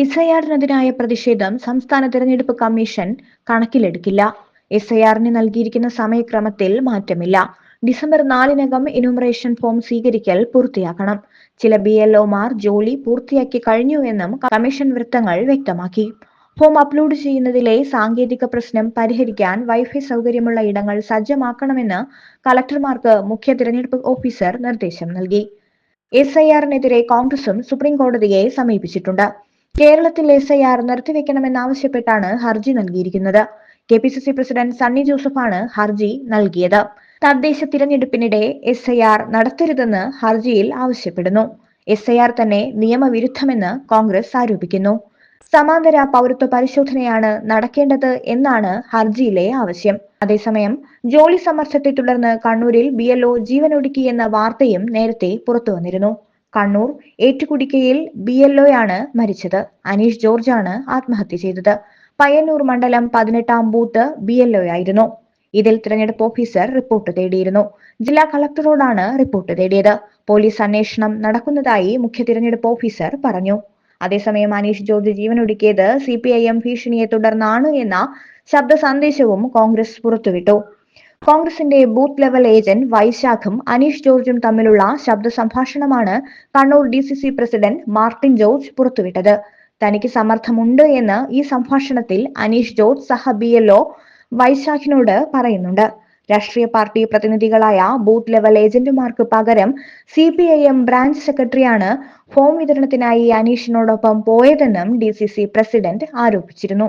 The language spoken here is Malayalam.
എസ് ഐ ആറിനെതിരായ പ്രതിഷേധം സംസ്ഥാന തെരഞ്ഞെടുപ്പ് കമ്മീഷൻ കണക്കിലെടുക്കില്ല. എസ്ഐആറിന് നൽകിയിരിക്കുന്ന സമയക്രമത്തിൽ മാറ്റമില്ല. ഡിസംബർ നാലിനകം ഇനുമറേഷൻ ഫോം സ്വീകരിക്കൽ പൂർത്തിയാക്കണം. ചില ബി എൽ ഒമാർ ജോലി പൂർത്തിയാക്കി കഴിഞ്ഞുവെന്നും കമ്മീഷൻ വൃത്തങ്ങൾ വ്യക്തമാക്കി. ഫോം അപ്ലോഡ് ചെയ്യുന്നതിലെ സാങ്കേതിക പ്രശ്നം പരിഹരിക്കാൻ വൈഫൈ സൗകര്യമുള്ള ഇടങ്ങൾ സജ്ജമാക്കണമെന്ന് കലക്ടർമാർക്ക് മുഖ്യ തിരഞ്ഞെടുപ്പ് ഓഫീസർ നിർദ്ദേശം നൽകി. എസ് ഐ ആറിനെതിരെ കോൺഗ്രസും സുപ്രീം കോടതിയെ സമീപിച്ചിട്ടുണ്ട്. കേരളത്തിൽ എസ് ഐ ആർ നിർത്തിവെക്കണമെന്നാവശ്യപ്പെട്ടാണ് ഹർജി നൽകിയിരിക്കുന്നത്. K P C C president Sunny ജോസഫാണ് ഹർജി നൽകിയത്. തദ്ദേശ തിരഞ്ഞെടുപ്പിനിടെ എസ് ഐ ആർ നടത്തരുതെന്ന് ഹർജിയിൽ ആവശ്യപ്പെടുന്നു. എസ് ഐ ആർ തന്നെ നിയമവിരുദ്ധമെന്ന് കോൺഗ്രസ് ആരോപിക്കുന്നു. സമാന്തര പൗരത്വ പരിശോധനയാണ് നടക്കേണ്ടത് എന്നാണ് ഹർജിയിലെ ആവശ്യം. അതേസമയം ജോലി സമ്മർദ്ദത്തെ തുടർന്ന് കണ്ണൂരിൽ ബി എൽഒ ജീവനൊടുക്കിയെന്ന വാർത്തയും നേരത്തെ പുറത്തുവന്നിരുന്നു. കണ്ണൂർ ഏറ്റുകുടിക്കയിൽ ബി എൽഒയാണ് മരിച്ചത്. അനീഷ് ജോർജാണ് ആത്മഹത്യ ചെയ്തത്. പയ്യന്നൂർ മണ്ഡലം പതിനെട്ടാം ബൂത്ത് ബി ആയിരുന്നു. ഇതിൽ തിരഞ്ഞെടുപ്പ് ഓഫീസർ റിപ്പോർട്ട് തേടിയിരുന്നു. ജില്ലാ കളക്ടറോടാണ് റിപ്പോർട്ട് തേടിയത്. പോലീസ് അന്വേഷണം നടക്കുന്നതായി മുഖ്യ തിരഞ്ഞെടുപ്പ് ഓഫീസർ പറഞ്ഞു. അതേസമയം അനീഷ് ജോർജ് ജീവനൊടുക്കിയത് സി പി ഐ എം ഭീഷണിയെ തുടർന്നാണ് എന്ന ശബ്ദ സന്ദേശവും കോൺഗ്രസ് പുറത്തുവിട്ടു. കോൺഗ്രസിന്റെ ബൂത്ത് ലെവൽ ഏജന്റ് വൈശാഖും അനീഷ് ജോർജും തമ്മിലുള്ള ശബ്ദ സംഭാഷണമാണ് Kannur D C C president Martin George പുറത്തുവിട്ടത്. തനിക്ക് സമർത്ഥമുണ്ട് എന്ന് ഈ സംഭാഷണത്തിൽ അനീഷ് ജോർജ് സഹ ബി എൽ ഒ വൈശാഖിനോട് പറയുന്നുണ്ട്. രാഷ്ട്രീയ പാർട്ടി പ്രതിനിധികളായ ബൂത്ത് ലെവൽ ഏജന്റുമാർക്ക് പകരം C P I M branch സെക്രട്ടറിയാണ് ഫോം വിതരണത്തിനായി അനീഷിനോടൊപ്പം പോയതെന്നും ഡി സി സി പ്രസിഡന്റ് ആരോപിച്ചിരുന്നു.